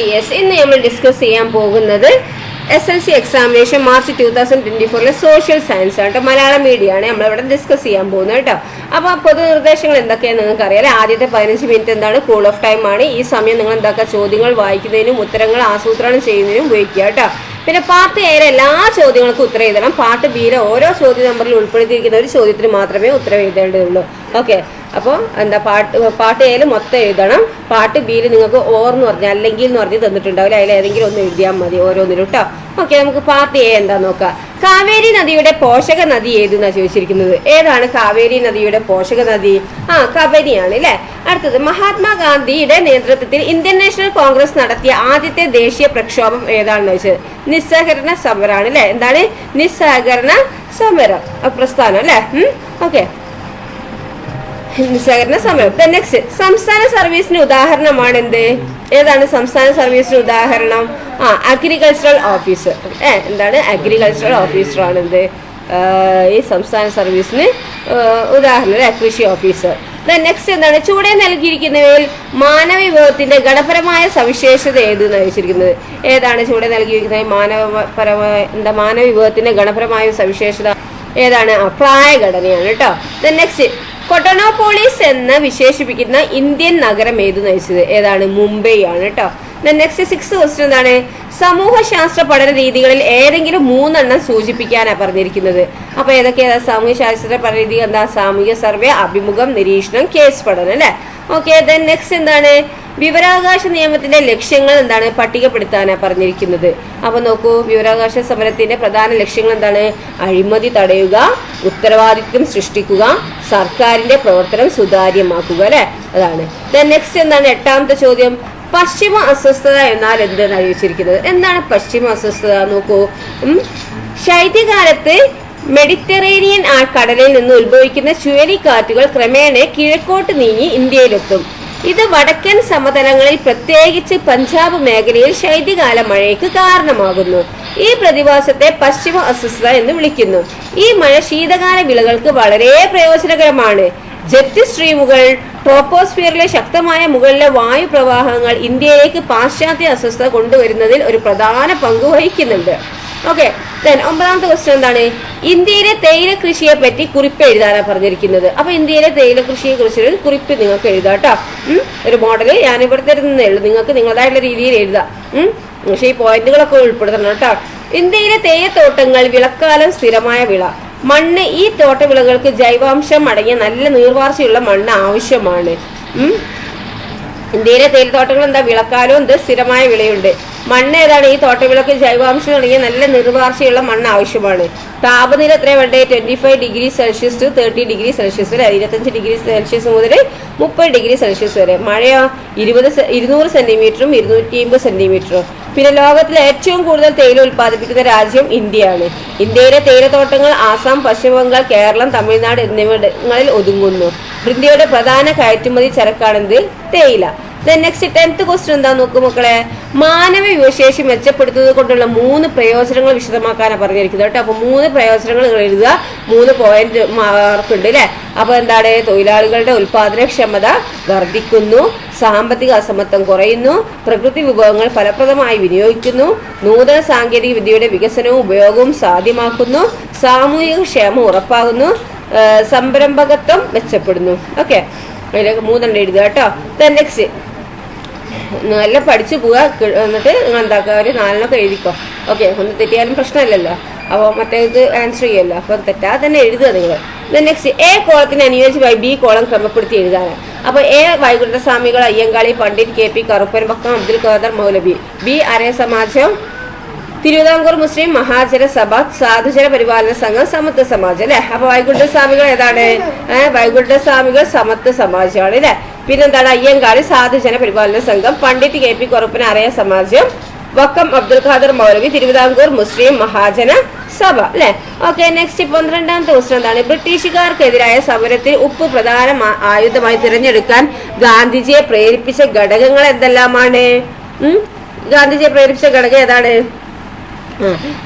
Dears ഇന്ന് നമ്മൾ discuss ചെയ്യാൻ പോകുന്നത് S L C examination March two thousand twenty ഫോറിലെ social science കേട്ടോ. മലയാളം മീഡിയമാണ് നമ്മളിവിടെ ഡിസ്കസ് ചെയ്യാൻ പോകുന്നത് കേട്ടോ. അപ്പോൾ പൊതു നിർദ്ദേശങ്ങൾ എന്തൊക്കെയാണെന്ന് നിങ്ങൾക്ക് അറിയാം ആദ്യത്തെ പതിനഞ്ച് മിനിറ്റ് എന്താണ്? കൂൾ ഓഫ് ടൈം ആണ്. ഈ സമയം നിങ്ങൾ എന്താക്കുക? ചോദ്യങ്ങൾ വായിക്കുന്നതിനും ഉത്തരങ്ങൾ ആസൂത്രണം ചെയ്യുന്നതിനും ഉപയോഗിക്കുക കേട്ടോ. പിന്നെ പാർട്ട് എയിലെ എല്ലാ ചോദ്യങ്ങൾക്കും ഉത്തരം എഴുതണം. പാർട്ട് ബിയിലെ ഓരോ ചോദ്യ നമ്പറിൽ ഉൾപ്പെടുത്തിയിരിക്കുന്ന ഒരു ചോദ്യത്തിന് മാത്രമേ ഉത്തരം എഴുതേണ്ടതുള്ളൂ. ഓക്കെ അപ്പോൾ എന്താ പാട്ട് പാട്ട് എയിൽ മൊത്തം എഴുതണം. പാട്ട് ബിയിൽ നിങ്ങൾക്ക് ഓർ എന്ന് പറഞ്ഞാൽ അല്ലെങ്കിൽ എന്ന് പറഞ്ഞ് തന്നിട്ടുണ്ടാവില്ല. അതിൽ ഏതെങ്കിലും ഒന്ന് എഴുതിയാൽ മതി ഓരോന്നിലും കേട്ടോ ഓക്കെ നമുക്ക് പാർട്ട് എ എന്താ നോക്കാം. കാവേരി നദിയുടെ പോഷക നദി ഏതെന്നാ ചോദിച്ചിരിക്കുന്നത്? ഏതാണ് കാവേരി നദിയുടെ പോഷക നദി? ആ കബനിയാണ് അല്ലേ അടുത്തത് മഹാത്മാഗാന്ധിയുടെ നേതൃത്വത്തിൽ ഇന്ത്യൻ നാഷണൽ കോൺഗ്രസ് നടത്തിയ ആദ്യത്തെ ദേശീയ പ്രക്ഷോഭം ഏതാണെന്ന് വെച്ചത് നിസ്സഹകരണ സമരമാണ് അല്ലേ എന്താണ്? നിസ്സഹകരണ സമരം. പ്രസ്ഥാനം അല്ലേ ഓക്കെ. നിസ്സഹകരണ സമയം. നെക്സ്റ്റ് സംസ്ഥാന സർവീസിന് ഉദാഹരണമാണ് എന്ത് ഏതാണ് സംസ്ഥാന സർവീസിന് ഉദാഹരണം? ആ അഗ്രികൾച്ചറൽ ഓഫീസർ ഏ എന്താണ്? അഗ്രികൾച്ചറൽ ഓഫീസറാണ് എന്ത് ഈ സംസ്ഥാന സർവീസിന് ഉദാഹരണം കൃഷി ഓഫീസർ നെക്സ്റ്റ് എന്താണ്? ചുവടെ നൽകിയിരിക്കുന്നവയിൽ മാനവ വിഭവത്തിന്റെ ഘടപരമായ സവിശേഷത ഏതെന്ന് ചോദിച്ചിരിക്കുന്നത്? ഏതാണ് ചുവടെ നൽകിയിരിക്കുന്ന മാനവപരമായ എന്താ മാനവ വിഭവത്തിന്റെ ഘടപരമായ സവിശേഷത ഏതാണ്? പ്രായഘടനയാണ് കേട്ടോ നെക്സ്റ്റ് കൊട്ടോണോപോളിസ് എന്ന് വിശേഷിപ്പിക്കുന്ന ഇന്ത്യൻ നഗരം ഏത് നയിച്ചത്? ഏതാണ്? മുംബൈ ആണ് കേട്ടോ നെക്സ്റ്റ് സിക്സ് ക്വസ്റ്റ്യൻ എന്താണ്? സമൂഹശാസ്ത്ര പഠന രീതികളിൽ ഏതെങ്കിലും മൂന്നെണ്ണം സൂചിപ്പിക്കാനാണ് പറഞ്ഞിരിക്കുന്നത്. അപ്പൊ ഏതൊക്കെയാ? സാമൂഹ്യശാസ്ത്ര പഠന രീതി എന്താ? സാമൂഹിക സർവേ അഭിമുഖം നിരീക്ഷണം കേസ് പഠനം അല്ലെ? ഓക്കെ ദെൻ നെക്സ്റ്റ് എന്താണ്? വിവരാവകാശ നിയമത്തിന്റെ ലക്ഷ്യങ്ങൾ എന്താണ്? പട്ടികപ്പെടുത്താനാണ് പറഞ്ഞിരിക്കുന്നത്. അപ്പൊ നോക്കൂ വിവരാവകാശ സമരത്തിന്റെ പ്രധാന ലക്ഷ്യങ്ങൾ എന്താണ്? അഴിമതി തടയുക ഉത്തരവാദിത്വം സൃഷ്ടിക്കുക സർക്കാരിന്റെ പ്രവർത്തനം സുതാര്യമാക്കുക അല്ലെ? അതാണ്. ദെൻ നെക്സ്റ്റ് എന്താണ്? എട്ടാമത്തെ ചോദ്യം. പശ്ചിമ അസ്വസ്ഥത എന്നാൽ എന്താണ് അറിയിച്ചിരിക്കുന്നത് എന്താണ് പശ്ചിമ അസ്വസ്ഥത? നോക്കൂ. ശൈത്യകാലത്ത് മെഡിറ്ററേനിയൻ കടലിൽ നിന്ന് ഉത്ഭവിക്കുന്ന ചുഴലിക്കാറ്റുകൾ ക്രമേണ കിഴക്കോട്ട് നീങ്ങി ഇന്ത്യയിലെത്തും. ഇത് വടക്കൻ സമതലങ്ങളിൽ പ്രത്യേകിച്ച് പഞ്ചാബ് മേഖലയിൽ ശൈത്യകാല മഴയ്ക്ക് കാരണമാകുന്നു. ഈ പ്രതിഭാസത്തെ പശ്ചിമ അസ്വസ്ഥത എന്ന് വിളിക്കുന്നു. ഈ മഴ ശീതകാല വിളകൾക്ക് വളരെ പ്രയോജനകരമാണ്. ജെറ്റ് സ്ട്രീമുകൾ ട്രോപ്പോസ്ഫിയറിലെ ശക്തമായ മുകളിലെ വായു പ്രവാഹങ്ങൾ ഇന്ത്യയിലേക്ക് പാശ്ചാത്യ അസ്വസ്ഥത കൊണ്ടുവരുന്നതിൽ ഒരു പ്രധാന പങ്ക് വഹിക്കുന്നുണ്ട്. ഓക്കെ ദെൻ ഒമ്പതാമത്തെ ക്വസ്റ്റ്യൻ എന്താണ്? ഇന്ത്യയിലെ തേയില കൃഷിയെ പറ്റി കുറിപ്പ് എഴുതാനാണ് പറഞ്ഞിരിക്കുന്നത്. അപ്പൊ ഇന്ത്യയിലെ തേയില കൃഷിയെ കുറിച്ചൊരു കുറിപ്പ് നിങ്ങൾക്ക് എഴുതാം കേട്ടോ ഒരു മോഡൽ ഇവിടെ തരുന്നേ ഉള്ളൂ. നിങ്ങൾക്ക് നിങ്ങളുടേതായിട്ടുള്ള രീതിയിൽ എഴുതാം. പക്ഷെ ഈ പോയിന്റുകളൊക്കെ ഉൾപ്പെടുത്തണം കേട്ടോ ഇന്ത്യയിലെ തേയിലത്തോട്ടങ്ങൾ വിളക്കാലം സ്ഥിരമായ വിള. മണ്ണ് ഈ തോട്ടവിളകൾക്ക് ജൈവാംശം അടങ്ങിയ നല്ല നീർവാർച്ചയുള്ള മണ്ണ് ആവശ്യമാണ്. ഇന്ത്യയിലെ തേയിലത്തോട്ടങ്ങൾ എന്താ? വിളക്കാലും എന്ത് സ്ഥിരമായ വിളയുണ്ട്. മണ്ണ് ഏതാണ്? ഈ തോട്ടവിളക്ക് ജൈവാംശം തുടങ്ങിയ നല്ല നിർവാർച്ചയുള്ള മണ്ണ് ആവശ്യമാണ്. താപനില എത്ര വേണ്ടേ? Twenty five degree Celsius to thirty degree Celsius വരെ ഇരുപത്തഞ്ച് ഡിഗ്രി സെൽഷ്യസ് മുതൽ മുപ്പത് ഡിഗ്രി സെൽഷ്യസ് വരെ. മഴയോ? ഇരുപത് ഇരുന്നൂറ് സെന്റിമീറ്ററും ഇരുന്നൂറ്റി അമ്പത് സെന്റിമീറ്ററും പിന്നെ ലോകത്തിലെ ഏറ്റവും കൂടുതൽ തേയില ഉൽപ്പാദിപ്പിക്കുന്ന രാജ്യം ഇന്ത്യയാണ്. ഇന്ത്യയിലെ തേയിലത്തോട്ടങ്ങൾ ആസാം പശ്ചിമ ബംഗാൾ കേരളം തമിഴ്നാട് എന്നിവിടങ്ങളിൽ ഒതുങ്ങുന്നു. ഇന്ത്യയുടെ പ്രധാന കയറ്റുമതി ചരക്കാണെന്ത്? തേയില. നെക്സ്റ്റ് ടെൻത്ത് ക്വസ്റ്റ്യൻ എന്താ നോക്കൂ മക്കളെ? മാനവ വിവശേഷി മെച്ചപ്പെടുത്തുന്നത് കൊണ്ടുള്ള മൂന്ന് പ്രയോജനങ്ങൾ വിശദമാക്കാനാണ് പറഞ്ഞിരിക്കുന്നത് കേട്ടോ. അപ്പൊ മൂന്ന് പ്രയോജനങ്ങൾ നിങ്ങൾ എഴുതുക. മൂന്ന് പോയിന്റ് മാർക്ക് ഉണ്ട് അല്ലെ അപ്പൊ എന്താണ്? തൊഴിലാളികളുടെ ഉൽപാദനക്ഷമത വർദ്ധിക്കുന്നു. സാമ്പത്തിക അസമത്വം കുറയുന്നു. പ്രകൃതി വിഭവങ്ങൾ ഫലപ്രദമായി വിനിയോഗിക്കുന്നു. നൂതന സാങ്കേതിക വിദ്യയുടെ വികസനവും ഉപയോഗവും സാധ്യമാക്കുന്നു. സാമൂഹിക ക്ഷേമം ഉറപ്പാകുന്നു. സംരംഭകത്വം മെച്ചപ്പെടുന്നു. ഓക്കെ മൂന്നെണ്ണം എഴുതുക കേട്ടോ. നെക്സ്റ്റ് നല്ല പഠിച്ചു പോവുക. എന്നിട്ട് നിങ്ങൾ എന്താക്കുക? ഒരു നാലെണ്ണൊക്കെ എഴുതിക്കോ. ഓക്കെ ഒന്ന് തെറ്റിയാലും പ്രശ്നമില്ലല്ലോ. അപ്പോൾ മറ്റേ ഇത് ആൻസർ ചെയ്യുമല്ലോ അപ്പോൾ തെറ്റാതെ തന്നെ എഴുതുക നിങ്ങൾ. നെക്സ്റ്റ് എ കോളത്തിന് അനുയോജ്യമായി ബി കോളം ക്രമപ്പെടുത്തി എഴുതാനാണ്. അപ്പോൾ A Vaikunda Swamikal Ayyankali Pandit K P Karuppan Vakkom Abdul Khader Moulavi. B Arya Samajam Thiruvithamkoor Muslim Mahajana Sabha Sadhujana Paripalana സംഘം സമത്വ സമാജം അല്ലെ? അപ്പൊ വൈകുണ്ഠ സ്വാമികൾ ഏതാണ്? വൈകുണ്ഠ സ്വാമികൾ സമത്വ സമാജമാണ് അല്ലെ? പിന്നെന്താണ് അയ്യങ്കാളി സാധുജന പരിപാലന സംഘം പണ്ഡിറ്റ് കെ പി കുറപ്പൻ അറിയ സമാജം വക്കം അബ്ദുൽ ഖാദർ മൗലവി തിരുവിതാംകൂർ മുസ്ലിം മഹാജന സഭ അല്ലെ? ഓക്കെ നെക്സ്റ്റ് പന്ത്രണ്ടാമത്തെ ക്വസ്റ്റൻ എന്താണ്? ബ്രിട്ടീഷുകാർക്കെതിരായ സമരത്തിൽ ഉപ്പ് പ്രധാന ആയുധമായി തിരഞ്ഞെടുക്കാൻ ഗാന്ധിജിയെ പ്രേരിപ്പിച്ച ഘടകങ്ങൾ എന്തെല്ലാമാണ്? ഗാന്ധിജിയെ പ്രേരിപ്പിച്ച ഘടകം ഏതാണ്?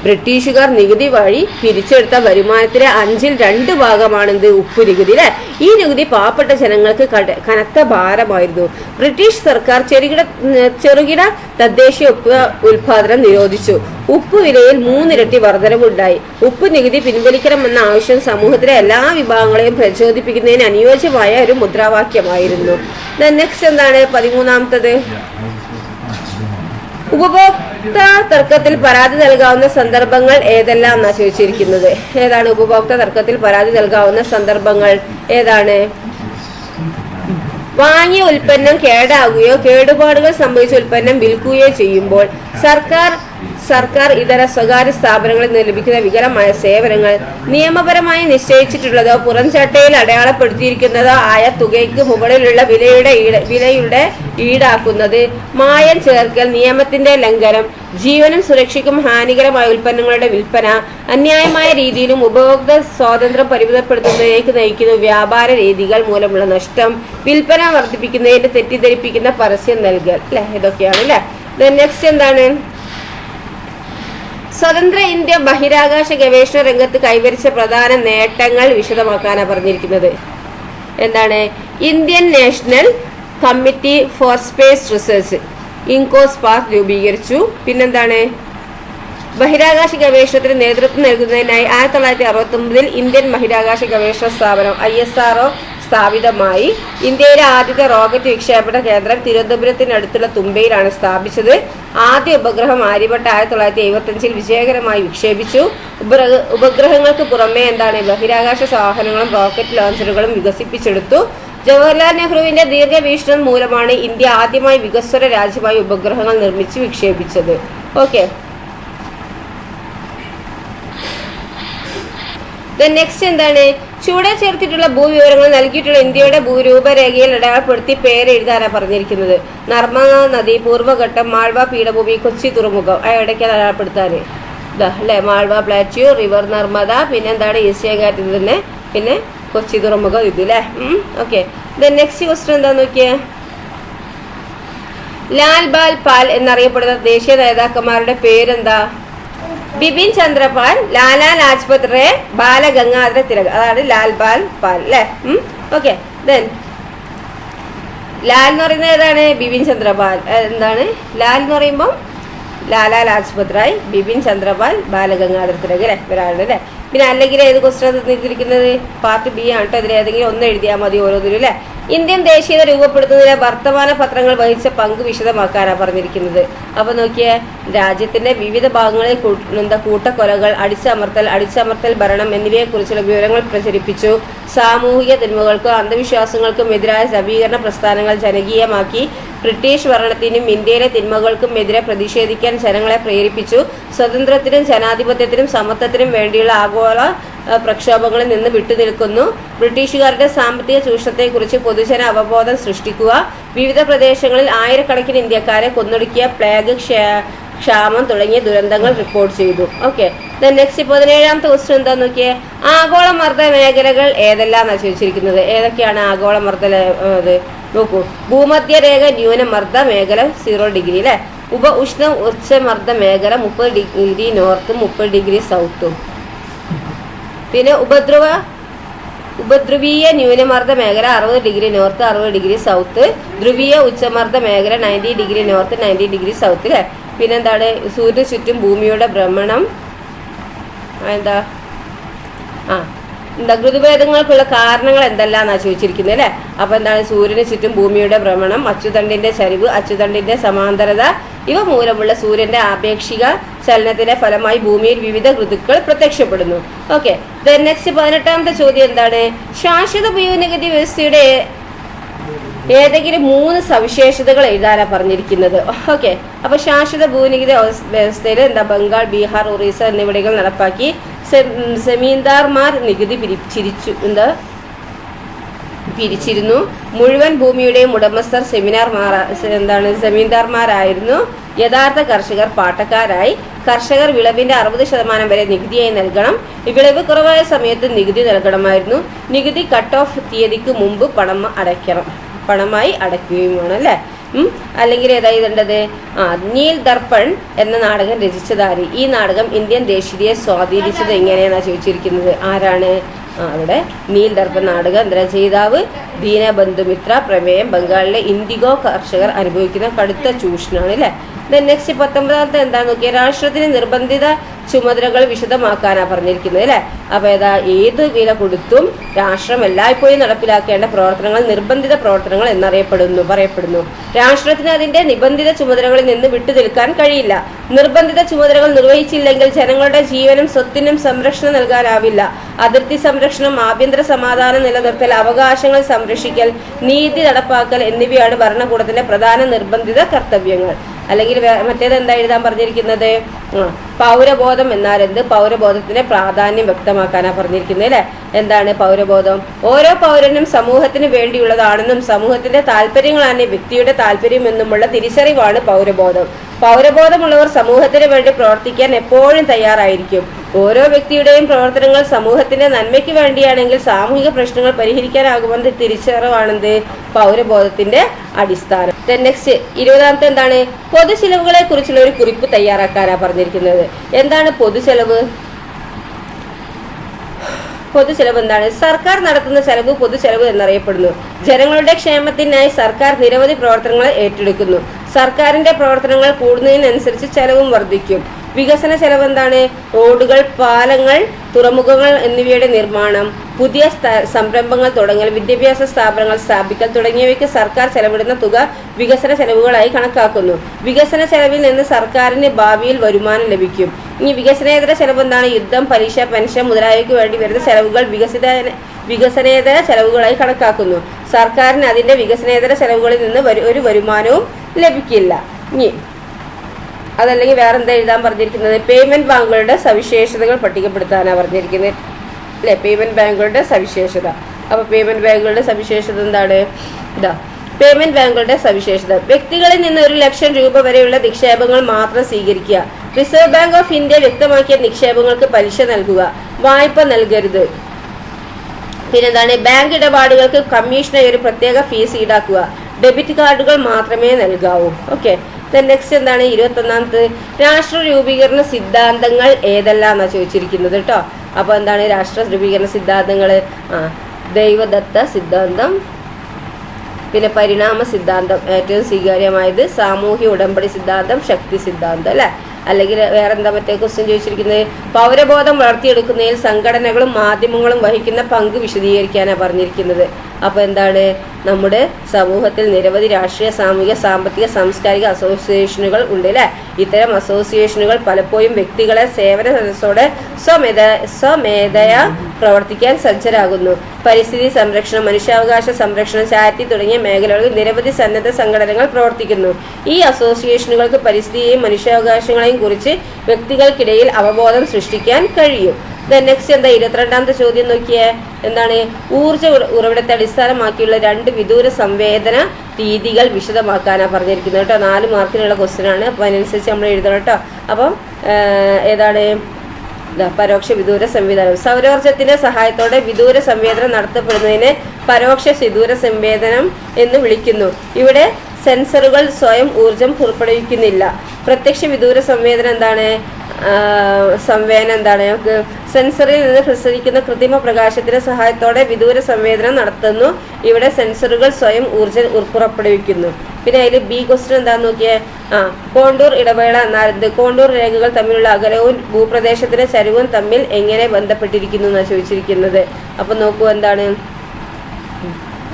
ബ്രിട്ടീഷുകാർ നികുതി വഴി പിരിച്ചെടുത്ത വരുമാനത്തിലെ അഞ്ചിൽ രണ്ട് ഭാഗമാണ് എന്ത് ഉപ്പ് നികുതി അല്ലെ ഈ നികുതി പാവപ്പെട്ട ജനങ്ങൾക്ക് കനത്ത ഭാരമായിരുന്നു. ബ്രിട്ടീഷ് സർക്കാർ ചെറുകിട ചെറുകിട തദ്ദേശീയ ഉപ്പ് ഉൽപാദനം നിരോധിച്ചു. ഉപ്പ് വിലയിൽ മൂന്നിരട്ടി വർധനവുണ്ടായി. ഉപ്പ് നികുതി പിൻവലിക്കണമെന്ന ആവശ്യം സമൂഹത്തിലെ എല്ലാ വിഭാഗങ്ങളെയും പ്രചോദിപ്പിക്കുന്നതിന് അനുയോജ്യമായ ഒരു മുദ്രാവാക്യമായിരുന്നു. നെക്സ്റ്റ് എന്താണ്? പതിമൂന്നാമത്തത്. ഉപഭോക്തൃ തർക്കത്തിൽ പരാതി നൽകാവുന്ന സന്ദർഭങ്ങൾ ഏതെല്ലാം എന്നാ ചോദിച്ചിരിക്കുന്നത്? ഏതാണ് ഉപഭോക്തൃ തർക്കത്തിൽ പരാതി നൽകാവുന്ന സന്ദർഭങ്ങൾ ഏതാണ്? വാങ്ങിയ ഉൽപ്പന്നം കേടാകുകയോ കേടുപാടുകൾ സംഭവിച്ച ഉൽപ്പന്നം വിൽക്കുകയോ ചെയ്യുമ്പോൾ സർക്കാർ സർക്കാർ ഇതര സ്വകാര്യ സ്ഥാപനങ്ങളിൽ നിന്ന് ലഭിക്കുന്ന വികലമായ സേവനങ്ങൾ നിയമപരമായി നിശ്ചയിച്ചിട്ടുള്ളതോ പുറംചട്ടയിൽ അടയാളപ്പെടുത്തിയിരിക്കുന്നതോ ആയ തുകയ്ക്ക് മുകളിലുള്ള വിലയുടെ വിലയുടെ ഈടാക്കുന്നത്. മായം ചേർക്കൽ നിയമത്തിന്റെ ലംഘനം ജീവനും സുരക്ഷയ്ക്കും ഹാനികരമായ ഉൽപ്പന്നങ്ങളുടെ വിൽപ്പന അന്യായമായ രീതിയിലും ഉപഭോക്തൃ സ്വാതന്ത്ര്യം പരിമിതപ്പെടുത്തുന്നതിലേക്ക് നയിക്കുന്ന വ്യാപാര രീതികൾ മൂലമുള്ള നഷ്ടം വിൽപ്പന വർദ്ധിപ്പിക്കുന്നതിന്റെ തെറ്റിദ്ധരിപ്പിക്കുന്ന പരസ്യം നൽകൽ. അല്ലെ ഇതൊക്കെയാണ് അല്ലെ നെക്സ്റ്റ് എന്താണ്? സ്വതന്ത്ര ഇന്ത്യ ബഹിരാകാശ ഗവേഷണ രംഗത്ത് കൈവരിച്ച പ്രധാന നേട്ടങ്ങൾ വിശദമാക്കാനാണ് പറഞ്ഞിരിക്കുന്നത്. എന്താണ്? Indian national committee for space research INCOS INCOSPAR രൂപീകരിച്ചു. പിന്നെന്താണ്? ബഹിരാകാശ ഗവേഷണത്തിന് നേതൃത്വം നൽകുന്നതിനായി ആയിരത്തി തൊള്ളായിരത്തി അറുപത്തി ഒമ്പതിൽ ഇന്ത്യൻ ബഹിരാകാശ ഗവേഷണ സ്ഥാപനം ഐ എസ് ആർ സ്ഥാപിതമായി ഇന്ത്യയിലെ ആദ്യത്തെ റോക്കറ്റ് വിക്ഷേപണ കേന്ദ്രം തിരുവനന്തപുരത്തിനടുത്തുള്ള തുമ്പയിലാണ് സ്ഥാപിച്ചത്. ആദ്യ ഉപഗ്രഹം ആര്യഭട്ട് ആയിരത്തി തൊള്ളായിരത്തി എഴുപത്തി അഞ്ചിൽ വിജയകരമായി വിക്ഷേപിച്ചു. ഉപഗ്രഹങ്ങൾക്ക് പുറമെ എന്താണ് ബഹിരാകാശ വാഹനങ്ങളും റോക്കറ്റ് ലോഞ്ചറുകളും വികസിപ്പിച്ചെടുത്തു. ജവഹർലാൽ നെഹ്റുവിന്റെ ദീർഘവീക്ഷണം മൂലമാണ് ഇന്ത്യ ആദ്യമായി വികസ്വര രാജ്യമായി ഉപഗ്രഹങ്ങൾ നിർമ്മിച്ച് വിക്ഷേപിച്ചത്. ഓക്കെ നെക്സ്റ്റ് എന്താണ്? ചുവടെ ചേർത്തിട്ടുള്ള ഭൂവിവരങ്ങൾ നൽകിയിട്ടുള്ള ഇന്ത്യയുടെ ഭൂരൂപരേഖയിൽ അടയാളപ്പെടുത്തി പേര് എഴുതാനാണ് പറഞ്ഞിരിക്കുന്നത്. നർമ്മദ നദി പൂർവഘട്ടം മാൾവ പീഠഭൂമി കൊച്ചി തുറമുഖം. ആ ഇടയ്ക്ക് അടയാളപ്പെടുത്താൻ? അല്ലേ? മാൾവ പ്ലാറ്റ്യൂ റിവർ നർമ്മദ പിന്നെ എന്താണ്? ഏഷ്യ ഗാറ്റ് തന്നെ. പിന്നെ കൊച്ചി തുറമുഖം ഇത് അല്ലേ ഓക്കെ നെക്സ്റ്റ് ക്വസ്റ്റൻ എന്താ നോക്കിയേ? ലാൽ ബാൽ പാൽ എന്നറിയപ്പെടുന്ന ദേശീയ നേതാക്കന്മാരുടെ പേരെന്താ? ബിപിൻ ചന്ദ്രപാൽ ലാലാ ലാജ്പത് റേ ബാലഗംഗാധര തിലക്. അതാണ് ലാൽബാൽ പാൽ അല്ലേ? ഓക്കെ ദെൻ ലാൽ എന്ന് പറയുന്നത് ഏതാണ്? ബിപിൻ ചന്ദ്രപാൽ. എന്താണ്? ലാൽ എന്ന് പറയുമ്പോൾ ലാലാ ലാജ്പത് റായ് ബിപിൻ ചന്ദ്രപാൽ ബാലഗംഗാധര തിലക് അല്ലേ? ഇവരാണ് അല്ലേ? പിന്നെ അല്ലെങ്കിൽ ഏത് ക്വസ്റ്റൻ തന്നിരിക്കുന്നത്? പാർട്ട് ബി ആണ് കേട്ടോ ഇതിൽ ഏതെങ്കിലും ഒന്ന് എഴുതിയാൽ മതി ഓരോന്നിനും അല്ലേ? ഇന്ത്യൻ ദേശീയത രൂപപ്പെടുത്തുന്നതിലെ വർത്തമാന പത്രങ്ങൾ വഹിച്ച പങ്ക് വിശദമാക്കാനാണ് പറഞ്ഞിരിക്കുന്നത്. അപ്പൊ നോക്കിയ രാജ്യത്തിന്റെ വിവിധ ഭാഗങ്ങളിൽ എന്താ കൂട്ടക്കൊലകൾ അടിച്ചമർത്തൽ അടിച്ചമർത്തൽ ഭരണം എന്നിവയെക്കുറിച്ചുള്ള വിവരങ്ങൾ പ്രചരിപ്പിച്ചു. സാമൂഹിക തിന്മകൾക്കും അന്ധവിശ്വാസങ്ങൾക്കും എതിരായ നവീകരണ പ്രസ്ഥാനങ്ങൾ ജനകീയമാക്കി. ബ്രിട്ടീഷ് ഭരണത്തിനും ഇന്ത്യയിലെ തിന്മകൾക്കും എതിരെ പ്രതിഷേധിക്കാൻ ജനങ്ങളെ പ്രേരിപ്പിച്ചു. സ്വതന്ത്രത്തിനും ജനാധിപത്യത്തിനും സമത്വത്തിനും വേണ്ടിയുള്ള ആഗോള പ്രക്ഷോഭങ്ങളിൽ നിന്ന് വിട്ടുനിൽക്കുന്നു. ബ്രിട്ടീഷുകാരുടെ സാമ്പത്തിക ചൂഷണത്തെക്കുറിച്ച് പൊതുജന അവബോധം സൃഷ്ടിക്കുക. വിവിധ പ്രദേശങ്ങളിൽ ആയിരക്കണക്കിന് ഇന്ത്യക്കാരെ കൊന്നൊടുക്കിയ പ്ലേഗ് ക്ഷാമം തുടങ്ങിയ ദുരന്തങ്ങൾ റിപ്പോർട്ട് ചെയ്തു. ഓക്കെ നെക്സ്റ്റ് പതിനേഴാമത്തെ ക്വസ്റ്റ്യൻ എന്താ നോക്കിയേ? ആഗോള മർദ്ദ മേഖലകൾ ഏതെല്ലാന്നാണ് ചോദിച്ചിരിക്കുന്നത്? ഏതൊക്കെയാണ് ആഗോള മർദ്ദ നോക്കൂ. ഭൂമധ്യരേഖ ന്യൂനമർദ്ദ മേഖല സീറോ ഡിഗ്രി അല്ലേ ഉപ ഉഷ്ണ ഉച്ചമർദ്ദ മേഖല മുപ്പത് ഡിഗ്രി നോർത്തും മുപ്പത് ഡിഗ്രി സൗത്തും പിന്നെ ഉപദ്രവ ഉപദ്രവീയ ന്യൂനമർദ്ദ മേഖല അറുപത് ഡിഗ്രി നോർത്ത് അറുപത് ഡിഗ്രി സൗത്ത്. ധ്രുവീയ ഉച്ചമർദ്ദ മേഖല ninety degree north ninety degree south അല്ലേ പിന്നെന്താണ്? സൂര്യന് ചുറ്റും ഭൂമിയുടെ ഭ്രമണം. എന്താ? ആ എന്താ ഋതുഭേദങ്ങൾക്കുള്ള കാരണങ്ങൾ എന്തെല്ലാന്നാ ചോദിച്ചിരിക്കുന്നത് അല്ലേ? അപ്പൊ എന്താണ് സൂര്യന് ചുറ്റും ഭൂമിയുടെ ഭ്രമണം അച്ചുതണ്ടിന്റെ ചരിവ് അച്ചുതണ്ടിന്റെ സമാന്തരത ഇവ മൂലമുള്ള സൂര്യന്റെ ആപേക്ഷിക ചലനത്തിന്റെ ഫലമായി ഭൂമിയിൽ വിവിധ ഋതുക്കൾ പ്രത്യക്ഷപ്പെടുന്നു. ഓക്കെ നെക്സ്റ്റ് പതിനെട്ടാമത്തെ ചോദ്യം എന്താണ്? ശാശ്വത ഭൂനികുതി വ്യവസ്ഥയുടെ ഏതെങ്കിലും മൂന്ന് സവിശേഷതകൾ എഴുതാനാണ് പറഞ്ഞിരിക്കുന്നത്. ഓക്കെ അപ്പൊ ശാശ്വത ഭൂനികുതി വ്യവസ്ഥയിൽ എന്താ ബംഗാൾ ബീഹാർ ഒറീസ എന്നിവിടങ്ങൾ നടപ്പാക്കി സെമീന്ദാർമാർ നികുതി പിരിച്ചിരിച്ചു എന്താ? പിരിച്ചിരുന്നു. മുഴുവൻ ഭൂമിയുടെയും ഉടമസ്ഥർ സെമിനാർമാർ എന്താണ് സെമീന്ദാർമാരായിരുന്നു യഥാർത്ഥ കർഷകർ പാട്ടക്കാരായി. കർഷകർ വിളവിന്റെ അറുപത് ശതമാനം വരെ നികുതിയായി നൽകണം. വിളവ് കുറവായ സമയത്ത് നികുതി നൽകണമായിരുന്നു. നികുതി കട്ട് ഓഫ് തീയതിക്ക് മുമ്പ് പണം അടയ്ക്കണം. പണമായി അടയ്ക്കുകയും വേണം അല്ലേ? അല്ലെങ്കിൽ ഏതാ ഇതേണ്ടത്? ആ നീൽ ദർപ്പൺ എന്ന നാടകം രചിച്ചതാര് ഈ നാടകം ഇന്ത്യൻ ദേശീയയെ സ്വാധീനിച്ചത് എങ്ങനെയാണ് ചോദിച്ചിരിക്കുന്നത്? ആരാണ്? അവിടെ നീൽ ദർപ്പൺ നാടകം രചയിതാവ് ദീനബന്ധുമിത്ര പ്രമേയം ബംഗാളിലെ ഇൻഡിഗോ കർഷകർ അനുഭവിക്കുന്ന കടുത്ത ചൂഷണമാണ് അല്ലേ നെക്സ്റ്റ് പത്തൊമ്പതാമത്തെ എന്താ നോക്കിയാൽ രാഷ്ട്രത്തിന് നിർബന്ധിത ചുമതലകൾ വിശദമാക്കാനാ പറഞ്ഞിരിക്കുന്നത് അല്ലേ? അപ്പൊ ഏതാ ഏത് വില കൊടുത്തും രാഷ്ട്രം എല്ലായ്പ്പോഴും നടപ്പിലാക്കേണ്ട പ്രവർത്തനങ്ങൾ നിർബന്ധിത പ്രവർത്തനങ്ങൾ എന്നറിയപ്പെടുന്നു പറയപ്പെടുന്നു. രാഷ്ട്രത്തിന് അതിന്റെ നിബന്ധിത ചുമതലകളിൽ നിന്ന് വിട്ടുനിൽക്കാൻ കഴിയില്ല. നിർബന്ധിത ചുമതലകൾ നിർവഹിച്ചില്ലെങ്കിൽ ജനങ്ങളുടെ ജീവനും സ്വത്തിനും സംരക്ഷണം നൽകാനാവില്ല. അതിർത്തി സംരക്ഷണം ആഭ്യന്തര സമാധാനം നിലനിർത്തൽ അവകാശങ്ങൾ സംരക്ഷിക്കൽ നീതി നടപ്പാക്കൽ എന്നിവയാണ് ഭരണകൂടത്തിന്റെ പ്രധാന നിർബന്ധിത കർത്തവ്യങ്ങൾ. അല്ലെങ്കിൽ മറ്റേത് എന്താ എഴുതാൻ പറഞ്ഞിരിക്കുന്നത്? പൗരബോധം എന്നാൽ എന്ത്? പൗരബോധത്തിന്റെ പ്രാധാന്യം വ്യക്തമാക്കാനാണ് പറഞ്ഞിരിക്കുന്നത് അല്ലെ? എന്താണ് പൗരബോധം? ഓരോ പൗരനും സമൂഹത്തിന് വേണ്ടിയുള്ളതാണെന്നും സമൂഹത്തിന്റെ താല്പര്യങ്ങളാണ് വ്യക്തിയുടെ താല്പര്യം എന്നുമുള്ള തിരിച്ചറിവാണ് പൗരബോധം. പൗരബോധമുള്ളവർ സമൂഹത്തിന് വേണ്ടി പ്രവർത്തിക്കാൻ എപ്പോഴും തയ്യാറായിരിക്കും. ഓരോ വ്യക്തിയുടെയും പ്രവർത്തനങ്ങൾ സമൂഹത്തിന്റെ നന്മയ്ക്ക് വേണ്ടിയാണെങ്കിൽ സാമൂഹിക പ്രശ്നങ്ങൾ പരിഹരിക്കാനാകുമെന്ന് തിരിച്ചറിവാണെന്ത്? പൗരബോധത്തിന്റെ അടിസ്ഥാനം. നെക്സ്റ്റ് ഇരുപതാമത്തെ എന്താണ്? പൊതു ചെലവുകളെ കുറിച്ചുള്ള ഒരു കുറിപ്പ് തയ്യാറാക്കാനാ പറഞ്ഞിരിക്കുന്നത്. എന്താണ് പൊതു ചെലവ് പൊതു ചെലവ് എന്താണ്? സർക്കാർ നടത്തുന്ന ചെലവ് പൊതു ചെലവ് എന്നറിയപ്പെടുന്നു. ജനങ്ങളുടെ ക്ഷേമത്തിനായി സർക്കാർ നിരവധി പ്രവർത്തനങ്ങൾ ഏറ്റെടുക്കുന്നു. സർക്കാരിന്റെ പ്രവർത്തനങ്ങൾ കൂടുന്നതിനനുസരിച്ച് ചെലവും വർദ്ധിക്കും. വികസന ചെലവ് എന്താണ്? റോഡുകൾ പാലങ്ങൾ തുറമുഖങ്ങൾ എന്നിവയുടെ നിർമ്മാണം പുതിയ സംരംഭങ്ങൾ തുടങ്ങൽ വിദ്യാഭ്യാസ സ്ഥാപനങ്ങൾ സ്ഥാപിക്കൽ തുടങ്ങിയവയ്ക്ക് സർക്കാർ ചെലവിടുന്ന തുക വികസന ചെലവുകളായി കണക്കാക്കുന്നു. വികസന ചെലവിൽ നിന്ന് സർക്കാരിന് ഭാവിയിൽ വരുമാനം ലഭിക്കും. ഇനി വികസനേതര ചെലവ് എന്താണ്? യുദ്ധം പരീക്ഷ പെൻഷൻ മുതലായവയ്ക്ക് വേണ്ടി വരുന്ന ചെലവുകൾ വികസിത വികസനേതര ചെലവുകളായി കണക്കാക്കുന്നു. സർക്കാരിന് അതിന്റെ വികസനേതര ചെലവുകളിൽ നിന്ന് ഒരു വരുമാനവും ലഭിക്കില്ല. ഇനി അതല്ലെങ്കിൽ വേറെ എന്താ എഴുതാൻ പറഞ്ഞിരിക്കുന്നത്? പേയ്മെന്റ് ബാങ്കുകളുടെ സവിശേഷതകൾ പട്ടികപ്പെടുത്താനാണ് പറഞ്ഞിരിക്കുന്നത്. അല്ലെ? പേയ്മെന്റ് ബാങ്കുകളുടെ സവിശേഷത. അപ്പൊ പേയ്മെന്റ് ബാങ്കുകളുടെ സവിശേഷത എന്താണ്? ഇതാ പേയ്മെന്റ് ബാങ്കുകളുടെ സവിശേഷത. വ്യക്തികളിൽ നിന്ന് ഒരു ലക്ഷം രൂപ വരെയുള്ള നിക്ഷേപങ്ങൾ മാത്രം സ്വീകരിക്കുക. റിസർവ് ബാങ്ക് ഓഫ് ഇന്ത്യ വ്യക്തമാക്കിയ നിക്ഷേപങ്ങൾക്ക് പലിശ നൽകുക. വായ്പ നൽകരുത്. പിന്നെന്താണ്? ബാങ്ക് ഇടപാടുകൾക്ക് കമ്മീഷനായി ഒരു പ്രത്യേക ഫീസ് ഈടാക്കുക. ഡെബിറ്റ് കാർഡുകൾ മാത്രമേ നൽകാവൂ. ഓക്കെ. നെക്സ്റ്റ് എന്താണ്? ഇരുപത്തൊന്നാമത് രാഷ്ട്ര രൂപീകരണ സിദ്ധാന്തങ്ങൾ ഏതെല്ലാം ചോദിച്ചിരിക്കുന്നത് കേട്ടോ അപ്പൊ എന്താണ് രാഷ്ട്ര രൂപീകരണ സിദ്ധാന്തങ്ങൾ? ആ ദൈവദത്ത സിദ്ധാന്തം പിന്നെ പരിണാമ സിദ്ധാന്തം ഏറ്റവും സ്വീകാര്യമായത് സാമൂഹ്യ ഉടമ്പടി സിദ്ധാന്തം ശക്തി സിദ്ധാന്തം അല്ലെ? അല്ലെങ്കിൽ വേറെ എന്താ മറ്റേ ക്വസ്റ്റ്യൻ ചോദിച്ചിരിക്കുന്നത്? പൗരബോധം വളർത്തിയെടുക്കുന്നതിൽ സംഘടനകളും മാധ്യമങ്ങളും വഹിക്കുന്ന പങ്ക് വിശദീകരിക്കാനാണ് പറഞ്ഞിരിക്കുന്നത്. അപ്പോൾ എന്താണ്? നമ്മുടെ സമൂഹത്തിൽ നിരവധി രാഷ്ട്രീയ സാമൂഹിക സാമ്പത്തിക സാംസ്കാരിക അസോസിയേഷനുകൾ ഉണ്ട് അല്ലേ ഇത്തരം അസോസിയേഷനുകൾ പലപ്പോഴും വ്യക്തികളെ സേവന സദസ്സോടെ സ്വമേധ സ്വമേധയാ പ്രവർത്തിക്കാൻ സജ്ജരാകുന്നു. പരിസ്ഥിതി സംരക്ഷണം മനുഷ്യാവകാശ സംരക്ഷണം ചാരിറ്റി തുടങ്ങിയ മേഖലകളിൽ നിരവധി സന്നദ്ധ സംഘടനകൾ പ്രവർത്തിക്കുന്നു. ഈ അസോസിയേഷനുകൾക്ക് പരിസ്ഥിതിയെയും മനുഷ്യാവകാശങ്ങളെയും കുറിച്ച് വ്യക്തികൾക്കിടയിൽ അവബോധം സൃഷ്ടിക്കാൻ കഴിയും. നെക്സ്റ്റ് എന്താ? ഇരുപത്തിരണ്ടാമത്തെ ചോദ്യം നോക്കിയേ. എന്താണ്? ഊർജ ഉറ- ഉറവിടത്തെ അടിസ്ഥാനമാക്കിയുള്ള രണ്ട് വിദൂര സംവേദന രീതികൾ വിശദമാക്കാനാണ് പറഞ്ഞിരിക്കുന്നത് കേട്ടോ. നാല് മാർക്കിനുള്ള ക്വസ്റ്റ്യൻ ആണ്. അപ്പോൾ അതിനനുസരിച്ച് നമ്മൾ എഴുതണം കേട്ടോ. അപ്പം ഏതാണ്? പരോക്ഷ വിദൂര സംവിധാനം. സൗരോർജത്തിന്റെ സഹായത്തോടെ വിദൂര സംവേദനം നടത്തപ്പെടുന്നതിനെ പരോക്ഷ വിദൂര സംവേദനം എന്ന് വിളിക്കുന്നു. ഇവിടെ സെൻസറുകൾ സ്വയം ഊർജം പുറപ്പെടുവിക്കുന്നില്ല. പ്രത്യക്ഷ വിദൂര സംവേദനം എന്താണ്? സംവേദനം എന്താണ്? നമുക്ക് സെൻസറിൽ നിന്ന് പ്രസരിക്കുന്ന കൃത്രിമ പ്രകാശത്തിന്റെ സഹായത്തോടെ വിദൂര സംവേദനം നടത്തുന്നു. ഇവിടെ സെൻസറുകൾ സ്വയം ഊർജം പുറപ്പെടുവിക്കുന്നു പിന്നെ അതിൽ ബി ക്വസ്റ്റൻ എന്താന്ന് നോക്കിയേ? ആ കോണ്ടൂർ ഇടവേള എന്നാൽ കോണ്ടൂർ രേഖകൾ തമ്മിലുള്ള അകലവും ഭൂപ്രദേശത്തിന്റെ ചരിവും തമ്മിൽ എങ്ങനെ ബന്ധപ്പെട്ടിരിക്കുന്നു എന്നാണ് ചോദിച്ചിരിക്കുന്നത്. അപ്പൊ നോക്കൂ എന്താണ്?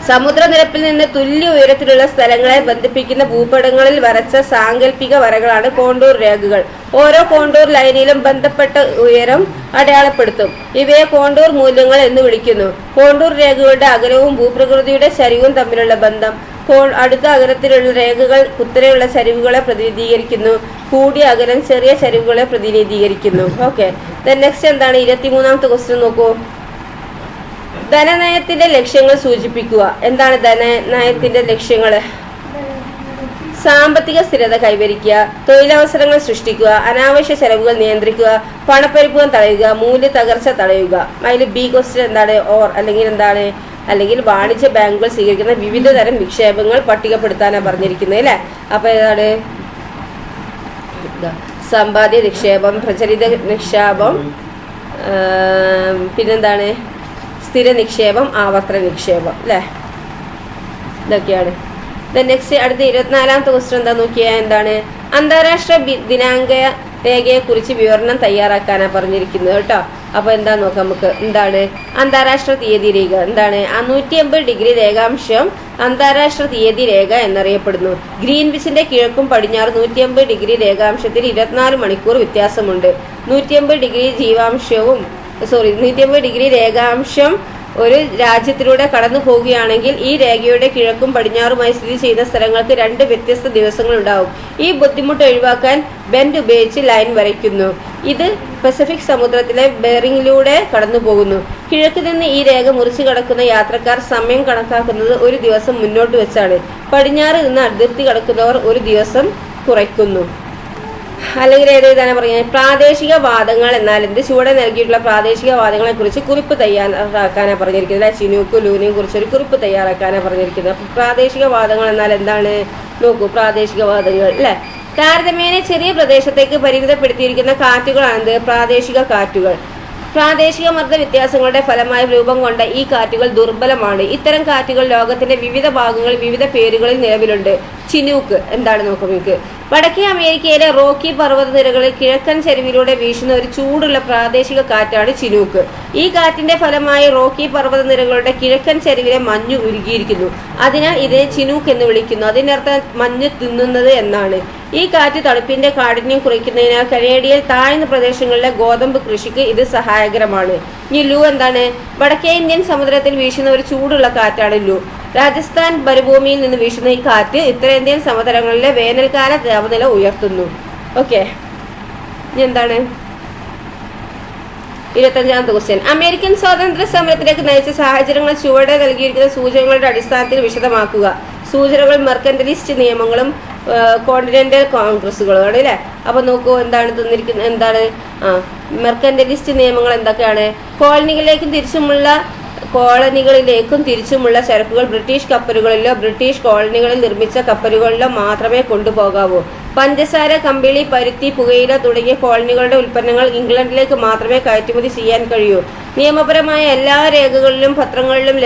സമുദ്രനിരപ്പിൽ നിന്ന് തുല്യ ഉയരത്തിലുള്ള സ്ഥലങ്ങളെ ബന്ധിപ്പിക്കുന്ന ഭൂപടങ്ങളിൽ വരച്ച സാങ്കല്പിക വരകളാണ് കോണ്ടൂർ രേഖകൾ. ഓരോ കോണ്ടൂർ ലൈനിലും ബന്ധപ്പെട്ട ഉയരം അടയാളപ്പെടുത്തും. ഇവയെ കോണ്ടൂർ മൂല്യങ്ങൾ എന്ന് വിളിക്കുന്നു. കോണ്ടൂർ രേഖകളുടെ അകലവും ഭൂപ്രകൃതിയുടെ ശരിവും തമ്മിലുള്ള ബന്ധം. അടുത്ത അകലത്തിലുള്ള രേഖകൾ കുത്തനെയുള്ള ചരിവുകളെ പ്രതിനിധീകരിക്കുന്നു. കൂടിയ അകലം ചെറിയ ചരിവുകളെ പ്രതിനിധീകരിക്കുന്നു. ഓക്കെ നെക്സ്റ്റ് എന്താണ്? ഇരുപത്തിമൂന്നാമത്തെ ക്വസ്റ്റ്യൻ നോക്കൂ. ധനനയത്തിന്റെ ലക്ഷ്യങ്ങൾ സൂചിപ്പിക്കുക. എന്താണ് ധനനയത്തിന്റെ ലക്ഷ്യങ്ങൾ സാമ്പത്തിക സ്ഥിരത കൈവരിക്കുക തൊഴിലവസരങ്ങൾ സൃഷ്ടിക്കുക അനാവശ്യ ചെലവുകൾ നിയന്ത്രിക്കുക പണപ്പെരുപ്പം തടയുക മൂല്യ തകർച്ച തടയുക. അതിൽ ബി ക്വസ്റ്റ്യൻ എന്താണ്? ഓർ അല്ലെങ്കിൽ എന്താണ്? അല്ലെങ്കിൽ വാണിജ്യ ബാങ്കുകൾ സ്വീകരിക്കുന്ന വിവിധ തരം വിക്ഷേപങ്ങൾ പട്ടികപ്പെടുത്താനാണ് പറഞ്ഞിരിക്കുന്നത് അല്ലേ? അപ്പൊ ഏതാണ്? സമ്പാദ്യ നിക്ഷേപം പ്രചരിത നിക്ഷേപം പിന്നെന്താണ്? സ്ഥിര നിക്ഷേപം ആവർത്തന നിക്ഷേപം അല്ലേ? ഇതൊക്കെയാണ്. നെക്സ്റ്റ് അടുത്ത ഇരുപത്തിനാലാമത്തെ ക്വസ്റ്റൻ എന്താ നോക്കിയാൽ എന്താണ്? അന്താരാഷ്ട്ര ദിനാങ്ക ദിനാങ്ക രേഖയെക്കുറിച്ച് വിവരണം തയ്യാറാക്കാനാണ് പറഞ്ഞിരിക്കുന്നത് കേട്ടോ. അപ്പൊ എന്താ നോക്കാം നമുക്ക്? എന്താണ്? അന്താരാഷ്ട്ര തീയതി രേഖ. എന്താണ്? നൂറ്റി അമ്പത് ഡിഗ്രി രേഖാംശം അന്താരാഷ്ട്ര തീയതി രേഖ എന്നറിയപ്പെടുന്നു. ഗ്രീൻവിച്ചിന്റെ കിഴക്കും പടിഞ്ഞാറ് നൂറ്റി അമ്പത് ഡിഗ്രി രേഖാംശത്തിൽ ഇരുപത്തിനാല് മണിക്കൂർ വ്യത്യാസമുണ്ട്. നൂറ്റി അമ്പത് ഡിഗ്രി ജീവാംശവും സോറി നൂറ്റി അമ്പത് ഡിഗ്രി രേഖാംശം ഒരു രാജ്യത്തിലൂടെ കടന്നു പോവുകയാണെങ്കിൽ ഈ രേഖയുടെ കിഴക്കും പടിഞ്ഞാറുമായി സ്ഥിതി ചെയ്യുന്ന സ്ഥലങ്ങൾക്ക് രണ്ട് വ്യത്യസ്ത ദിവസങ്ങൾ ഉണ്ടാവും ഈ ബുദ്ധിമുട്ട് ഒഴിവാക്കാൻ ബെൻഡ് ഉപയോഗിച്ച് ലൈൻ വരയ്ക്കുന്നു. ഇത് പസഫിക് സമുദ്രത്തിലെ ബെറിങ്ങിലൂടെ കടന്നു പോകുന്നു. കിഴക്ക് നിന്ന് ഈ രേഖ മുറിച്ചു കടക്കുന്ന യാത്രക്കാർ സമയം കണക്കാക്കുന്നത് ഒരു ദിവസം മുന്നോട്ട് വെച്ചാണ്. പടിഞ്ഞാറ് നിന്ന് അതിർത്തി കടക്കുന്നവർ ഒരു ദിവസം കുറയ്ക്കുന്നു. അല്ലെങ്കിൽ ഏത് തന്നെ പറയുന്നത് പ്രാദേശിക വാദങ്ങൾ എന്നാൽ എന്ത് ചുവടെ നൽകിയിട്ടുള്ള പ്രാദേശിക വാദങ്ങളെ കുറിച്ച് കുറിപ്പ് തയ്യാറാക്കാനാണ് പറഞ്ഞിരിക്കുന്നത് ചിനൂക്കും ലൂനിയും കുറിച്ച് ഒരു കുറിപ്പ് തയ്യാറാക്കാനാണ് പറഞ്ഞിരിക്കുന്നത്. പ്രാദേശിക വാദങ്ങൾ എന്നാൽ എന്താണ്? നോക്കൂ പ്രാദേശിക വാദങ്ങൾ അല്ലെ? താരതമ്യേന ചെറിയ പ്രദേശത്തേക്ക് പരിമിതപ്പെടുത്തിയിരിക്കുന്ന കാറ്റുകളാണെന്ത് പ്രാദേശിക കാറ്റുകൾ. പ്രാദേശിക മർദ്ദ വ്യത്യാസങ്ങളുടെ ഫലമായി രൂപം കൊണ്ട ഈ കാറ്റുകൾ ദുർബലമാണ്. ഇത്തരം കാറ്റുകൾ ലോകത്തിന്റെ വിവിധ ഭാഗങ്ങളിൽ വിവിധ പേരുകളിൽ നിലവിലുണ്ട്. ചിനൂക്ക്. എന്താണ് നോക്കാം നിങ്ങൾക്ക് വടക്കേ അമേരിക്കയിലെ റോക്കി പർവതനിരകളിൽ കിഴക്കൻ ചെരുവിലൂടെ വീശുന്ന ഒരു ചൂടുള്ള പ്രാദേശിക കാറ്റാണ് ചിനൂക്ക്. ഈ കാറ്റിന്റെ ഫലമായി റോക്കി പർവതനിരകളുടെ കിഴക്കൻ ചെരുവിലെ മഞ്ഞ് ഉരുകിയിരിക്കുന്നു. അതിനാൽ ഇതിനെ ചിനൂക്ക് എന്ന് വിളിക്കുന്നു. അതിനർത്ഥം മഞ്ഞ് തിന്നുന്നത് എന്നാണ്. ഈ കാറ്റ് തണുപ്പിന്റെ കാഠിന്യം കുറയ്ക്കുന്നതിനാൽ കനേഡിയയിൽ താഴ്ന്ന പ്രദേശങ്ങളിലെ ഗോതമ്പ് കൃഷിക്ക് ഇത് സഹായകരമാണ്. ഇനി ലു എന്താണ്? വടക്കേ ഇന്ത്യൻ സമുദ്രത്തിൽ വീശുന്ന ഒരു ചൂടുള്ള കാറ്റാണ് ലു. രാജസ്ഥാൻ മരുഭൂമിയിൽ നിന്ന് വീശുന്ന ഈ കാറ്റ് ഉത്തരേന്ത്യൻ സമതലങ്ങളിലെ വേനൽക്കാല താപനില ഉയർത്തുന്നു. ഓക്കെ ഇനി എന്താണ്? ഇരുപത്തഞ്ചാമത്തെ ക്വസ്റ്റ്യൻ അമേരിക്കൻ സ്വാതന്ത്ര്യ സമരത്തിലേക്ക് നയിച്ച സാഹചര്യങ്ങൾ ചുവടെ നൽകിയിരിക്കുന്ന സൂചനകളുടെ അടിസ്ഥാനത്തിൽ വിശദമാക്കുക. സൂചനകൾ മെർക്കന്റലിസ്റ്റ് നിയമങ്ങളും കോണ്ടിനെന്റൽ കോൺഗ്രസുകളുമാണ് അല്ലേ? അപ്പൊ നോക്കൂ എന്താണ് തന്നിരിക്കുന്നത് എന്താണ്? ആ മെർക്കന്റലിസ്റ്റ് നിയമങ്ങൾ എന്തൊക്കെയാണ്? കോളനികളിലേക്കും തിരിച്ചുമുള്ള കോളനികളിലേക്കും തിരിച്ചുമുള്ള ചരക്കുകൾ ബ്രിട്ടീഷ് കപ്പലുകളിലോ ബ്രിട്ടീഷ് കോളനികളിൽ നിർമ്മിച്ച കപ്പലുകളിലോ മാത്രമേ കൊണ്ടുപോകാവൂ. പഞ്ചസാര കമ്പിളി പരുത്തി പുകയില തുടങ്ങിയ കോളനികളുടെ ഉൽപ്പന്നങ്ങൾ ഇംഗ്ലണ്ടിലേക്ക് മാത്രമേ കയറ്റുമതി ചെയ്യാൻ കഴിയൂ. നിയമപരമായ എല്ലാ രേഖകളിലും പത്രങ്ങളിലും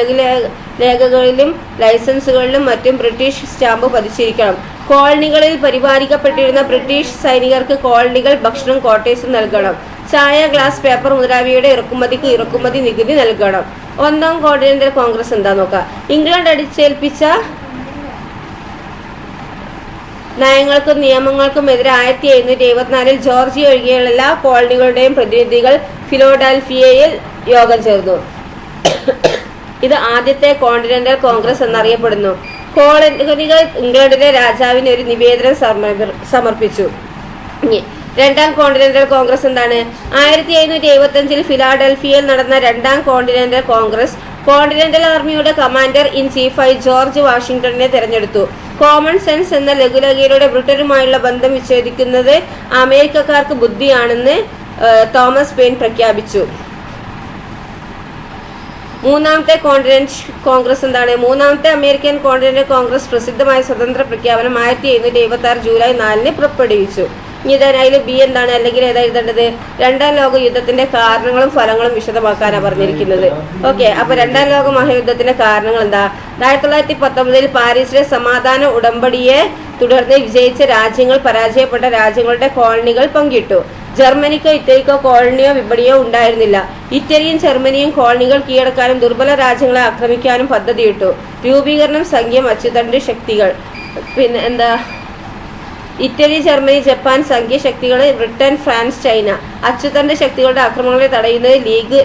രേഖകളിലും ലൈസൻസുകളിലും മറ്റും ബ്രിട്ടീഷ് സ്റ്റാമ്പ് പതിച്ചിരിക്കണം. കോളനികളിൽ പരിപാലിക്കപ്പെട്ടിരുന്ന ബ്രിട്ടീഷ് സൈനികർക്ക് കോളനികൾ ഭക്ഷണം കോട്ടേഴ്സും നൽകണം. ചായ ഗ്ലാസ് പേപ്പർ മുതലാവിയുടെ ഇറക്കുമതിക്ക് ഇറക്കുമതി നികുതി നൽകണം. ഒന്നാം കോണ്ടിനെന്റൽ കോൺഗ്രസ് എന്താ നോക്കാം? ഇംഗ്ലണ്ട് അടിച്ചേൽപ്പിച്ച നയങ്ങൾക്കും നിയമങ്ങൾക്കും എതിരെ ആയിരത്തി എഴുന്നൂറ്റി എഴുപത്തിനാലിൽ ജോർജിയ ഒഴികെയുള്ള എല്ലാ കോളനികളുടെയും പ്രതിനിധികൾ ഫിലോഡൽഫിയയിൽ യോഗം ചേർന്നു. ഇത് ആദ്യത്തെ കോണ്ടിനെന്റൽ കോൺഗ്രസ് എന്നറിയപ്പെടുന്നു. കോളനികൾ ഇംഗ്ലണ്ടിലെ രാജാവിന് ഒരു നിവേദനം സമർപ്പിച്ചു. രണ്ടാം കോണ്ടിനെന്റൽ കോൺഗ്രസ് എന്താണ്? ആയിരത്തി എഴുന്നൂറ്റി എഴുപത്തി അഞ്ചിൽ ഫിലാഡൽഫിയയിൽ നടന്ന രണ്ടാം കോണ്ടിനെന്റൽ കോൺഗ്രസ് കോണ്ടിനെന്റൽ ആർമിയുടെ കമാൻഡർ ഇൻ ചീഫായി ജോർജ് വാഷിംഗ്ടണിനെ തെരഞ്ഞെടുത്തു. കോമൺ സെൻസ് എന്ന ലഘുലേഖയുടെ ബ്രിട്ടനുമായുള്ള ബന്ധം വിച്ഛേദിക്കുന്നത് അമേരിക്കക്കാർക്ക് ബുദ്ധിയാണെന്ന് തോമസ് പെയിൻ പ്രഖ്യാപിച്ചു. മൂന്നാമത്തെ കോണ്ടിനെന്റ് കോൺഗ്രസ് എന്താണ്? മൂന്നാമത്തെ അമേരിക്കൻ കോണ്ടിനെന്റ് കോൺഗ്രസ് പ്രസിദ്ധമായ സ്വതന്ത്ര പ്രഖ്യാപനം ആയിരത്തി എഴുന്നൂറ്റി എഴുപത്തി ആറ് ജൂലൈ നാലിന് പുറപ്പെടുവിച്ചു. ഇനി ഇതാണ് അതിൽ ബി എന്താണ്? അല്ലെങ്കിൽ ഏതാ എഴുതേണ്ടത്? രണ്ടാം ലോക യുദ്ധത്തിന്റെ കാരണങ്ങളും ഫലങ്ങളും വിശദമാക്കാനാണ് പറഞ്ഞിരിക്കുന്നത്. ഓക്കെ അപ്പൊ രണ്ടാം ലോക മഹായുദ്ധത്തിന്റെ കാരണങ്ങൾ എന്താ? ആയിരത്തി തൊള്ളായിരത്തി പത്തൊമ്പതിൽ പാരീസിലെ സമാധാന ഉടമ്പടിയെ തുടർന്ന് വിജയിച്ച രാജ്യങ്ങൾ പരാജയപ്പെട്ട രാജ്യങ്ങളുടെ കോളനികൾ പങ്കിട്ടു. ജർമ്മനിക്കോ ഇറ്റലിക്കോ കോളനിയോ വിപണിയോ ഉണ്ടായിരുന്നില്ല. ഇറ്റലിയും ജർമ്മനിയും കോളനികൾ കീഴടക്കാനും ദുർബല രാജ്യങ്ങളെ ആക്രമിക്കാനും പദ്ധതിയിട്ടു. രൂപീകരണം സംഖ്യം അച്ചുതണ്ട് ശക്തികൾ. പിന്നെ എന്താ? ഇറ്റലി ജർമ്മനി ജപ്പാൻ സംഖ്യ ശക്തികൾ ബ്രിട്ടൻ ഫ്രാൻസ് ചൈന അച്ചുതണ്ട് ശക്തികളുടെ ആക്രമണങ്ങളെ തടയുന്നത് ലീഗ്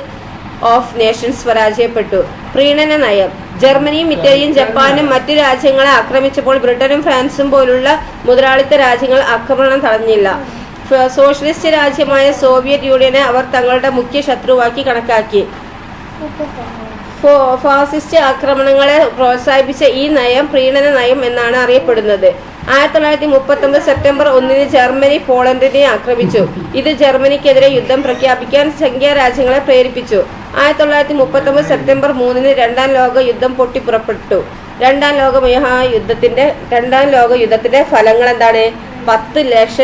ഓഫ് നേഷൻസ് പരാജയപ്പെട്ടു. പ്രീണന നയം. ജർമ്മനിയും ഇറ്റലിയും ജപ്പാനും മറ്റു രാജ്യങ്ങളെ ആക്രമിച്ചപ്പോൾ ബ്രിട്ടനും ഫ്രാൻസും പോലുള്ള മുതലാളിത്ത രാജ്യങ്ങൾ ആക്രമണം തടഞ്ഞില്ല. സോഷ്യലിസ്റ്റ് രാജ്യമായ സോവിയറ്റ് യൂണിയനെ അവർ തങ്ങളുടെ മുഖ്യ ശത്രുവാക്കി കണക്കാക്കി. ഫാസിസ്റ്റ് ആക്രമണങ്ങളെ പ്രോത്സാഹിപ്പിച്ച ഈ നയം പ്രീണന നയം എന്നാണ് അറിയപ്പെടുന്നത്. ആയിരത്തി തൊള്ളായിരത്തി മുപ്പത്തി ഒമ്പത് സെപ്റ്റംബർ ഒന്നിന് ജർമ്മനി പോളണ്ടിനെ ആക്രമിച്ചു. ഇത് ജർമ്മനിക്കെതിരെ യുദ്ധം പ്രഖ്യാപിക്കാൻ സംഖ്യാ രാജ്യങ്ങളെ പ്രേരിപ്പിച്ചു. ആയിരത്തി തൊള്ളായിരത്തി മുപ്പത്തി ഒമ്പത് സെപ്റ്റംബർ മൂന്നിന് രണ്ടാം ലോക യുദ്ധം പൊട്ടിപ്പുറപ്പെട്ടു. രണ്ടാം ലോക മഹായുദ്ധത്തിന്റെ രണ്ടാം ലോക യുദ്ധത്തിന്റെ ഫലങ്ങൾ എന്താണ് പത്ത് ലക്ഷ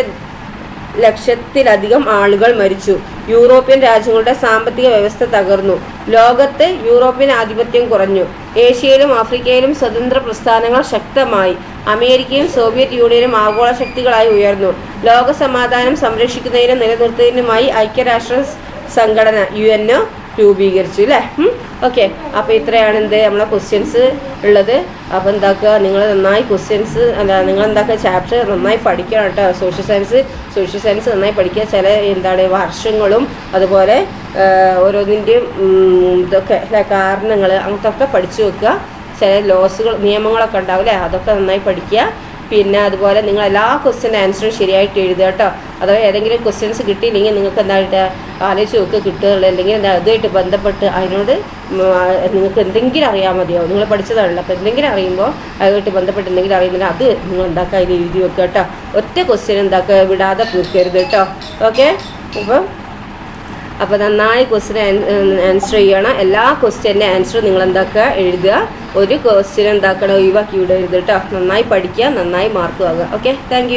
ലക്ഷത്തിലധികം ആളുകൾ മരിച്ചു. യൂറോപ്യൻ രാജ്യങ്ങളുടെ സാമ്പത്തിക വ്യവസ്ഥ തകർന്നു. ലോകത്ത് യൂറോപ്യൻ ആധിപത്യം കുറഞ്ഞു. ഏഷ്യയിലും ആഫ്രിക്കയിലും സ്വതന്ത്ര പ്രസ്ഥാനങ്ങൾ ശക്തമായി. അമേരിക്കയും സോവിയറ്റ് യൂണിയനും ആഗോള ശക്തികളായി ഉയർന്നു. ലോക സമാധാനം സംരക്ഷിക്കുന്നതിനും നിലനിർത്തുന്നതിനുമായി ഐക്യരാഷ്ട്ര സംഘടന യു എൻ ഒ രൂപീകരിച്ചു അല്ലേ ഓക്കെ. അപ്പോൾ ഇത്രയാണ് എന്ത് നമ്മളെ ക്വസ്റ്റ്യൻസ് ഉള്ളത്. അപ്പോൾ എന്താക്കുക? നിങ്ങൾ നന്നായി ക്വസ്റ്റ്യൻസ് അല്ല നിങ്ങൾ എന്താക്കുക? ചാപ്റ്റർ നന്നായി പഠിക്കണം കേട്ടോ. സോഷ്യൽ സയൻസ് സോഷ്യൽ സയൻസ് നന്നായി പഠിക്കുക. ചില എന്താണ് വർഷങ്ങളും അതുപോലെ ഓരോന്നിന്റെയും ഇതൊക്കെ കാരണങ്ങൾ അങ്ങനത്തെ ഒക്കെ പഠിച്ചു വെക്കുക. ചില ലോസുകൾ നിയമങ്ങളൊക്കെ ഉണ്ടാവും അല്ലേ? അതൊക്കെ നന്നായി പഠിക്കുക. പിന്നെ അതുപോലെ നിങ്ങൾ എല്ലാ ക്വസ്റ്റ്യൻ ആൻസറും ശരിയായിട്ട് എഴുതുക കേട്ടോ. അഥവാ ഏതെങ്കിലും ക്വസ്റ്റ്യൻസ് കിട്ടിയില്ലെങ്കിൽ നിങ്ങൾക്ക് എന്തായിട്ട് ആലോചിച്ച് നോക്കുക കിട്ടുകയുള്ളൂ. അല്ലെങ്കിൽ എന്താ അതുമായിട്ട് ബന്ധപ്പെട്ട് അതിനോട് നിങ്ങൾക്ക് എന്തെങ്കിലും അറിയാൻ മതിയോ നിങ്ങൾ പഠിച്ചതാണല്ലോ. അപ്പോൾ എന്തെങ്കിലും അറിയുമ്പോൾ അതുമായിട്ട് ബന്ധപ്പെട്ട് എന്തെങ്കിലും അറിയുന്നില്ല അത് നിങ്ങൾ അതിൽ എഴുതി വെക്കുക കേട്ടോ. ഒറ്റ ക്വസ്റ്റ്യൻ എന്താക്കുക വിടാതെ പൂർക്കരുത് കേട്ടോ. ഓക്കെ അപ്പം അപ്പോൾ നന്നായി ക്വസ്റ്റ്യൻ ആൻസർ ചെയ്യണം. എല്ലാ ക്വസ്റ്റ്യന്റെ ആൻസർ നിങ്ങൾ എന്താക്കുക എഴുതുക. ഒരു ക്വസ്റ്റ്യൻ എന്താക്കണം? ഒഴിവാക്കി വിടരുത് കേട്ടോ നന്നായി പഠിക്കുക നന്നായി മാർക്ക് വാങ്ങുക ഓക്കെ താങ്ക്